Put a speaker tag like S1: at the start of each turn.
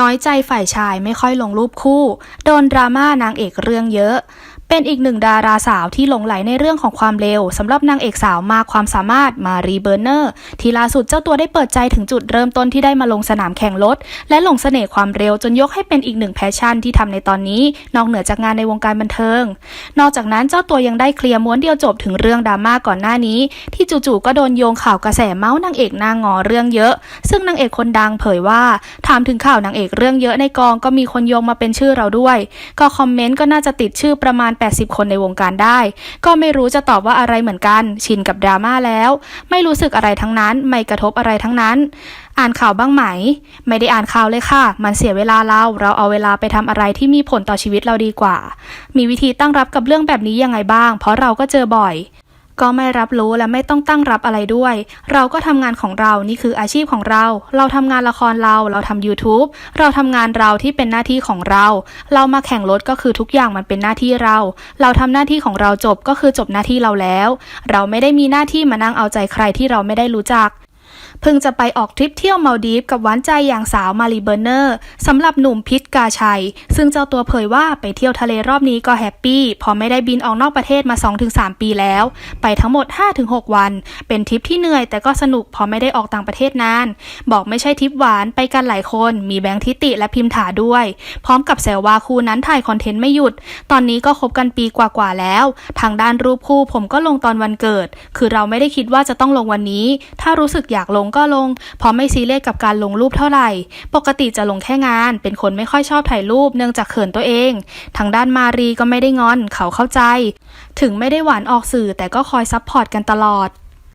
S1: น้อยใจฝ่ายชายไม่ค่อยลงรูปคู่ โดนดราม่านางเอกเรื่องเยอะ เป็นอีกหนึ่งดาราสาวที่หลงไหลในเรื่องของความเร็วสำหรับนางเอกสาวมาความสามารถมารีเบอร์เนอร์ ที่ล่าสุดเจ้าตัวได้เปิดใจถึงจุดเริ่มต้นที่ได้มาลงสนามแข่งรถและหลงเสน่ห์ความเร็วจนยกให้เป็นอีกหนึ่งแพชชั่นที่ทำในตอนนี้ นอกเหนือจากงานในวงการบันเทิง นอกจากนั้นเจ้าตัวยังได้เคลียร์ม้วนเดียวจบถึงเรื่องดราม่าก่อนหน้านี้ ที่จู่ๆก็โดนโยงข่าวกระแสเมาส์นางเอกนางงอเรื่องเยอะ ซึ่งนางเอกคนดังเผยว่าถามถึงข่าวนางเอกเรื่องเยอะในกองก็มีคนโยงมาเป็นชื่อเราด้วย ก็คอมเมนต์ก็น่าจะติดชื่อประมาณ80 คนในวงการได้ ก็ไม่รู้จะตอบว่าอะไรเหมือนกัน ชินกับดราม่าแล้ว ไม่รู้สึกอะไรทั้งนั้น ไม่กระทบอะไรทั้งนั้น อ่านข่าวบ้างไหม ไม่ได้อ่านข่าวเลยค่ะ มันเสียเวลาเราเราเอาเวลาไปทำอะไรที่มีผลต่อชีวิตเราดีกว่า มีวิธีตั้งรับกับเรื่องแบบนี้ยังไงบ้าง เพราะเราก็เจอบ่อย ก็ไม่รับรู้และไม่ต้องตั้งรับอะไรด้วย เราก็ทำงานของเรานี่คืออาชีพของเรา เราทำงานละครเรา เราทำ YouTube เราทำงานเราที่เป็นหน้าที่ของเรา เรามาแข่งรถก็คือทุกอย่างมันเป็นหน้าที่เรา เราทำหน้าที่ของเราจบก็คือจบหน้าที่เราแล้ว เราไม่ได้มีหน้าที่มานั่งเอาใจใครที่เราไม่ได้รู้จัก เพิ่งจะไปออกทริปเที่ยวมาลดีฟกับหวานใจอย่างสาวมารีเบอร์เนอร์สำหรับหนุ่มพิษกาชัย ซึ่งเจ้าตัวเผยว่าไปเที่ยวทะเลรอบนี้ก็แฮปปี้เพอไม่ได้บินออกนอกประเทศมา 2-3 ปีแล้ว ไปทั้งหมด 5-6 วัน เป็นทริปที่เหนื่อยแต่ก็สนุกเพอไม่ได้ออกต่างประเทศนาน บอกไม่ใช่ทริปหวานไปกันหลายคน มีแบงค์ทิติและพิมถาด้วย พร้อมกับแซวว่าคู่นั้นถ่ายคอนเทนต์ไม่หยุด ตอนนี้ก็คบกันปีกว่าๆแล้ว ทางด้านรูปคู่ผมก็ลงตอนวันเกิด คือเราไม่ได้คิดว่าจะต้องลงวันนี้ ถ้ารู้สึกอยากลงก็ลง เพราะไม่ซีเรียสกับการลงรูปเท่าไหร่ ปกติจะลงแค่งาน เป็นคนไม่ค่อยชอบถ่ายรูปเนื่องจากเขินตัวเอง ทางด้านมารีก็ไม่ได้งอนเขาเข้าใจ ถึงไม่ได้หวานออกสื่อแต่ก็คอยซัพพอร์ตกันตลอด